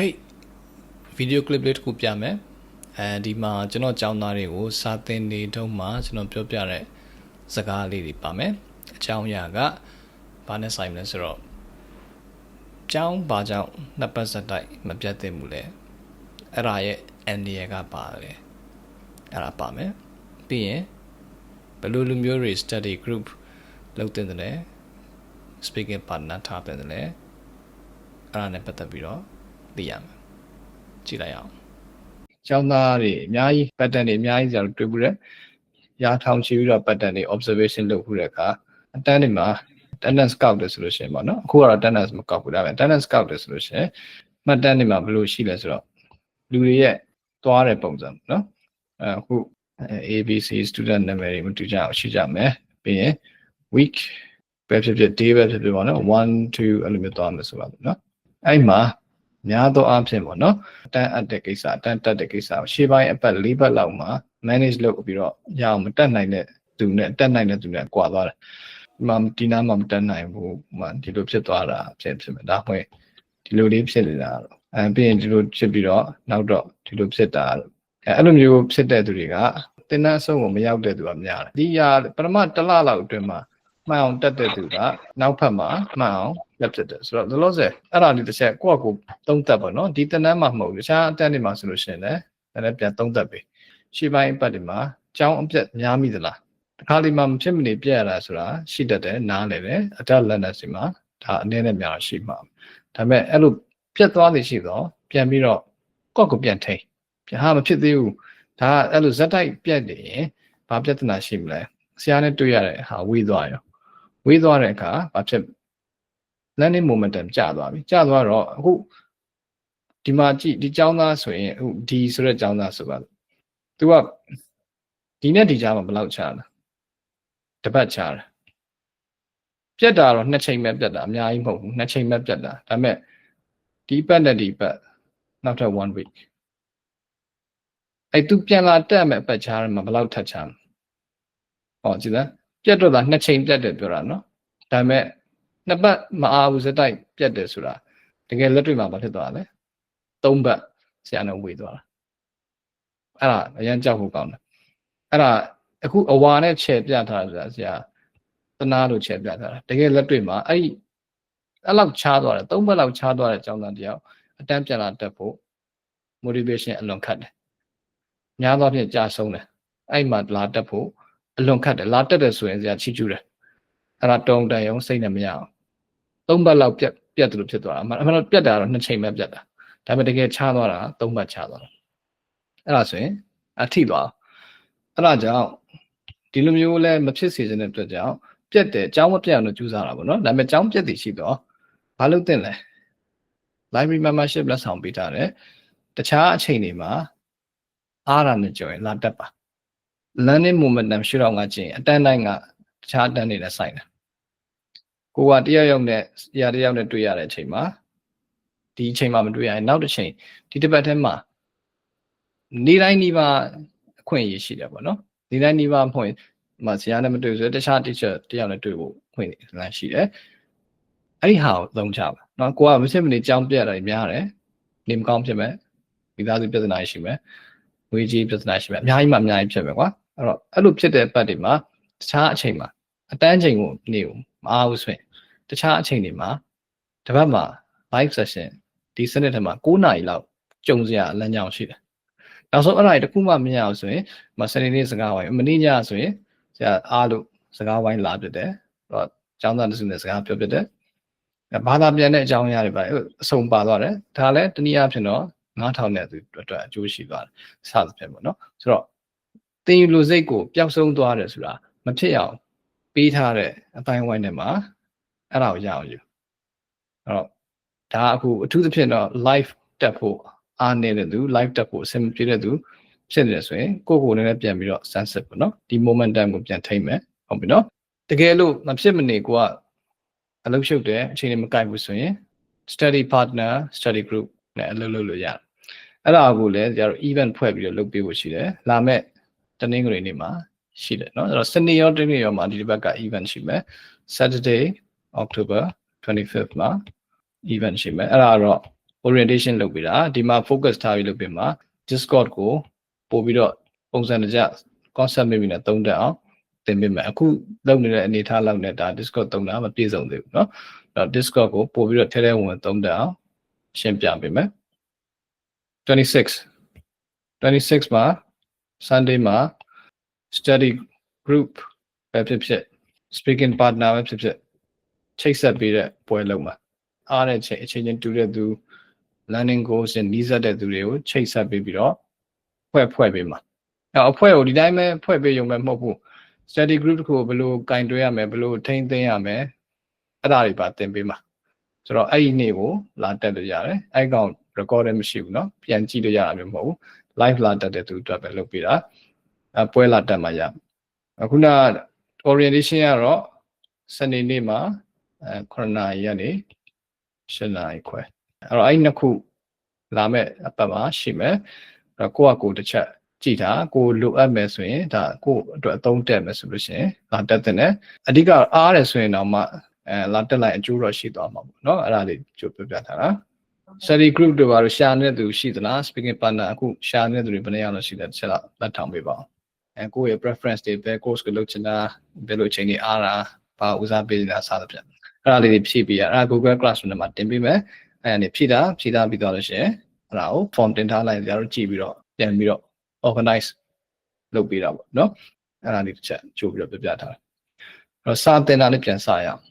ဟေးဗီဒီယိုကလစ်လေးတစ်ခုပြမယ်အဲဒီမှာကျွန်တော်ကျောင်းသားတွေကိုစာသင်နေတုန်းမှာကျွန်တော်ပြောပြတဲ့စကားလေးတွေပါမယ်အကြောင်းအရာကဘာနဲ့ဆိုင်မလဲဆိုတော့ကျောင်းဘာကြောင့်နှစ်ပတ်ဆက်တိုက်မပြတ်သင့်ဘူးလဲအဲ့ဒါရဲ့အန်ဒီရကပါတယ်အဲ့ဒါပါမယ်ပြီးရင်ဘယ်လိုလူမျိုးတွေ study group လုပ်တင်တယ်လဲ speaking partner ထားတယ်လဲအဲ့ဒါနဲ့ပတ်သက်ပြီးတော့ သိရမယ်ကြည့်လိုက်အောင်ကျောင်းသားတွေအများကြီး pattern တွေအများကြီးကြာတွေ့ဘူးတယ်ရာထောင်ချီပြီးတော့ pattern တွေ observation လုပ်ခုတဲ့အခါအတန်းတွေမှာ attendance scout တယ်ဆိုလို့ရှိရင်ပေါ့နော်အခုကတော့ attendance မကောက်ဘူးဒါပေမဲ့ attendance scout တယ်ဆိုလို့ရှိရင်မှတ်တမ်းတွေမှာဘယ်လိုရှိလဲဆိုတော့လူတွေရဲ့သွားတဲ့ပုံစံနော်အခု ABC student နာမည်တွေမတူကြအောင်ရှိကြမယ်ပြီးရင် week ပဲဖြစ်ဖြစ် day ပဲဖြစ်ဖြစ်ပေါ့နော်1 2အဲ့လိုမျိုးသွားမယ်ဆိုပါတော့နော်အဲ့မှာ များသောအားဖြင့်ပေါ့နော်အတန်းအပ်တဲ့ကိစ္စအတန်းတက်တဲ့ကိစ္စရှေ့ပိုင်းအပတ်၄ပတ်လောက်မှာ manage လုပ်ပြီးတော့ရအောင်မတက်နိုင်တဲ့သူနဲ့တက်နိုင်တဲ့သူနဲ့ကွာသွားတယ်ဒီမှာဒီနားမှာမတက်နိုင်ဘူးဟိုမှာဒီလိုဖြစ်သွားတာဖြစ်ဖြစ်မယ်ဒါမှမဟုတ်ဒီလိုလေးဖြစ်နေတာတော့အဲပြီးရင်ဒီလိုဖြစ်ပြီးတော့နောက်တော့ဒီလိုဖြစ်တာအဲအဲ့လိုမျိုးဖြစ်တဲ့သူတွေကတင်တဲ့အဆုံးကိုမရောက်တဲ့သူကများတယ်ဒီဟာပထမတစ်လလောက်အတွင်းမှာ မှန်အောင်တက်တဲ့သူကနောက်ဖက်မှာမှန်အောင်လက်ဖြစ်တယ်ဆိုတော့လောလောဆယ်အဲ့ဒါလေးတစ်ချက်ကိုယ့်အကိုသုံးသက်ပါနော်ဒီတန်းတန်းမှာမဟုတ်ဘူးတခြားအတန်းတွေမှာဆိုလို့ရှိရင်လည်းလည်းပြန်သုံးသက်ပြီရှေ့ပိုင်းအပတ်တွေမှာကြောင်းအပြက်များမိသလားတခါလေးမှမဖြစ်မနေပြက်ရတာဆိုတာရှိတတ်တယ်နားလည်းပဲအတက်လက်နဲ့စီမှာဒါအနည်းနဲ့များရှိမှာဒါပေမဲ့အဲ့လိုပြက်သွားနေရှိတော့ပြန်ပြီးတော့ကော့ကိုပြန်ထိန်ပြန်ဟာမဖြစ်သေးဘူးဒါအဲ့လိုဇက်တိုက်ပြက်နေရင်ဘာပြဿနာရှိမလဲဆရာနဲ့တွေ့ရတဲ့ဟာဝေးသွားရော ဝေးသွားတဲ့အခါဘာဖြစ် learning momentum ကျသွားပြီကျသွားတော့အခုဒီမှာကြည့်ဒီចောင်းသားဆိုရင်အခုဒီဆိုတဲ့ចောင်းသားဆိုပါတော့ तू ကဒီနဲ့ဒီကြားမှာဘယ်လောက်ချလဲတပတ်ချတယ်ပြက်တာတော့နှစ်ချိန်ပဲပြက်တာအများကြီးမဟုတ်ဘူးနှစ်ချိန်ပဲပြက်တာဒါပေမဲ့ဒီပတ်နဲ့ဒီပတ်နောက်ထပ်1 week အဲ့ तू ပြန်လာတက်မဲ့အပတ်ချားမှာဘယ်လောက်ထပ်ချမ်းဟောကြည့်လား ပြက်တော့တာနှစ်ချိန်ပြက်တယ်ပြောတာနော်ဒါပေမဲ့နှစ်ပတ်မအားဘူးစတိုက်ပြက်တယ်ဆိုတာတကယ်လက်တွေ့မှာဘာဖြစ်သွားလဲသုံးပတ်ဆရာနဲ့ဝေသွားတာအဲ့ဒါအရင်ကြောက်ဖို့ကောင်းတယ်အဲ့ဒါအခုအဝါနဲ့ခြေပြထားတာဆိုတာဆရာတနာလို့ခြေပြထားတာတကယ်လက်တွေ့မှာအဲ့အဲ့လောက်ချားသွားတယ်သုံးပတ်လောက်ချားသွားတဲ့အကြောင်းသားတယောက်အတန်းပြန်လာတက်ဖို့ motivation အလွန်ခတ်တယ်များသောဖြင့်ကြာဆုံးတယ်အဲ့မှာလာတက်ဖို့ အလွန်ခတ်တယ်လာတက်တယ်ဆိုရင်ဆရာချီးကျူးတယ်အဲ့ဒါတုံတန်ရုံစိတ်နဲ့မရအောင်သုံးပတ်လောက်ပြက်ပြက်တယ်လို့ဖြစ်သွားတာအမှန်အမှန်တော့ပြက်တာတော့နှစ်ချိန်ပဲပြက်တာဒါပေမဲ့တကယ်ချားသွားတာသုံးပတ်ချားသွားတာအဲ့ဒါဆိုရင်အထိသွားအဲ့ဒါကြောင့်ဒီလိုမျိုးလဲမဖြစ်စေချင်တဲ့အတွက်ကြောင့်ပြက်တယ်အကြောင်းမပြက်အောင်လို့ကြိုးစားတာပေါ့နော်ဒါပေမဲ့အကြောင်းပြက်တည်ရှိတော့ဘာလို့တင်လဲ library membership လက်ဆောင်ပေးထားတယ်တခြားအချိန်တွေမှာအားရနဲ့ကြော်ရင်လာတက်ပါ learning momentum ရှိတော့ငါကျင်အတန်းတိုင်းကတခြားအတန်းတွေနဲ့ဆိုင်တယ်ကိုကတယောက်ယောက်နဲ့ရာတယောက်နဲ့တွေ့ရတဲ့အချိန်မှာဒီအချိန်မှာမတွေ့ရရင်နောက်တစ်ချိန်ဒီတစ်ပတ်ထဲမှာနေတိုင်းနေပါအခွင့်အရေးရှိတယ်ပေါ့နော်နေတိုင်းနေပါဖွင့်မဆရာနဲ့မတွေ့ဆိုတခြား teacher တယောက်နဲ့တွေ့ဖို့ခွင့်လမ်းရှိတယ်အဲ့ဒီဟာကိုသုံးချပါနော်ကိုကမဖြစ်မနေကြောင်းပြရတာများတယ်နေမကောင်းဖြစ်မယ်မိသားစုပြဿနာရှိမယ်ငွေကြေးပြဿနာရှိမယ်အများကြီးမှအများကြီးဖြစ်မယ်ကွာ အဲ့တော့အဲ့လိုဖြစ်တဲ့ပတ်တွေမှာတခြားအချိန်မှာအတန်းချိန်ကိုနေကိုမအားဘူးဆိုရင်တခြားအချိန်တွေမှာတပတ်မှာ live session ဒီစနစ်ထဲမှာ9နာရီလောက်ကြုံစရာလမ်းကြောင်းရှိတယ်နောက်ဆုံးအဲ့ဒါတွေတခုမှမရအောင်ဆိုရင်မစနေနေ့စကားဝိုင်းမနေ့ညဆိုရင်ဆရာအားလို့စကားဝိုင်းလာပြတယ်အဲ့တော့ကျောင်းသားတစုနဲ့စကားပြောပြတယ်ဘာသာပြန်တဲ့အကြောင်းအရာတွေပါအဆုံးပါသွားတယ်ဒါလည်းတနည်းအားဖြင့်တော့9000နဲ့သူအတွက်အကျိုးရှိသွားတယ်စသဖြင့်ပေါ့နော်ဆိုတော့ တင်ယူလိုစိတ်ကိုပျောက်ဆုံးသွားတယ်ဆိုတာမဖြစ်အောင်ပေးထားတဲ့အတိုင်းဝိုင်းထဲမှာအဲ့ဒါကိုရအောင်ယူအဲ့တော့ဒါအခုအထူးသဖြင့်တော့ live တက်ဖို့အားနေတဲ့သူ live တက်ဖို့အဆင်ပြေတဲ့သူဖြစ်နေတယ်ဆိုရင်ကိုယ့်ကိုယ်နဲ့ပြန်ပြီးတော့ sunset ပေါ့နော်ဒီ momentum ကိုပြန်ထိမ့်မယ်ဟုတ်ပြီနော်တကယ်လို့မဖြစ်မနေကိုကအလုပ်ရှုပ်တယ်အချိန်နဲ့မကိုက်ဘူးဆိုရင် study partner study group နဲ့အလုပ်လုပ်လို့ရတယ်အဲ့ဒါကိုလည်းကျတော့ event ဖွဲ့ပြီးတော့လုပ်ပေးဖို့ရှိတယ်လာမဲ့ တနင်္ဂနွေနေ့မှာရှိတယ်เนาะအဲ့တော့စနေရောတနေ့ရောမှာဒီတစ်ပတ်က event ရှိမယ် Saturday October 25thမှာ event ရှိမယ်အဲ့ဒါတော့ orientation လုပ်ပေးတာဒီမှာ focus ထားပြီးလုပ်ပေးမှာ Discord ကိုပို့ပြီးတော့ပုံစံတကျ concept မိမိနဲ့သုံးတက်အောင်သင်ပေးမယ်အခုလုပ်နေတဲ့အနေအထားလောက်နဲ့ဒါ Discord သုံးတာမပြည့်စုံသေးဘူးเนาะအဲ့တော့ Discord ကိုပို့ပြီးတော့ထဲထဲဝင်ဝင်သုံးတက်အောင်ရှင်းပြပေးမယ်26 26မှာ Sunday မှာ study group ပဲဖြစ်ဖြစ် speaking partner ပဲဖြစ်ဖြစ်ချိတ်ဆက်ပေးတဲ့ပွဲလုံးမှာအားတဲ့ချိန်အချိန်ချင်းတူတဲ့သူ learning goals နဲ့နီးစပ်တဲ့သူတွေကိုချိတ်ဆက်ပေးပြီးတော့ဖွဲ့ဖွဲ့ပေးမှာအဲအဖွဲ့ကိုဒီတိုင်းပဲဖွဲ့ပေးရုံပဲမဟုတ်ဘူး study group တစ်ခုကိုဘယ်လိုကင်တွဲရမယ်ဘယ်လိုထိန်းသိမ်းရမယ်အဲ့ဒါတွေပါသင်ပေးမှာဆိုတော့အဲ့ဒီနေ့ကိုလာတက်လို့ရတယ်အဲ့ကောင် record လည်းမရှိဘူးเนาะပြန်ကြည့်လို့ရတာမျိုးမဟုတ်ဘူး live လာတက်တဲ့သူအတွက်ပဲလုပ်ပေးတာအပွဲလာတက်မှာရအခုန orientation ကတော့စနေနေ့မှာအဲ9နာရီကနေ10နာရီခွဲအဲ့တော့အဲ့ဒီနှစ်ခုလာမဲ့အပတ်မှာရှိမယ်အဲ့တော့ကိုယ့်အကိုတစ်ချက်ကြည့်တာကိုလိုအပ်မယ်ဆိုရင်ဒါကိုအတွက်အသုံးတက်မယ်ဆိုလို့ရှိရင်လာတက်တဲ့အဓိကအားရတယ်ဆိုရင်တော့မှအဲလာတက်လိုက်အကျိုးတော့ရှိသွားမှာပေါ့နော်အဲ့ဒါလေးကြိုးပြပြထားတာ study group တွေပါလို့ရှာနေတဲ့သူရှိသလား speaking partner အခုရှာနေတဲ့သူတွေဘယ်နှစ်ယောက်လောက်ရှိလဲတစ်ချက်တော့လက်ထောင်ပေးပါဦးအဲကိုယ့်ရဲ့ preference တွေဘယ် course ကိုလုပ်ချင်တာဘယ်လိုအချိန်တွေအားတာဘာဦးစားပေးနေတာစသဖြင့်အဲ့ဒါလေးတွေဖြည့်ပေးရအဲ့ဒါ Google Classroom ထဲမှာတင်ပေးမယ်အဲ့ဒါနေဖြည့်တာဖြည့်တာပြီးသွားလို့ရှိရင်အဲ့ဒါကို form တင်ထားလိုက်ကြတော့ကြည့်ပြီးတော့ပြန်ပြီးတော့ organize လုပ်ပေးတာပေါ့နော်အဲ့ဒါလေးတစ်ချက်ကြိုးပြီးတော့ပြပြထားတယ်အဲ့တော့စာတင်တာလေးပြန်စရအောင်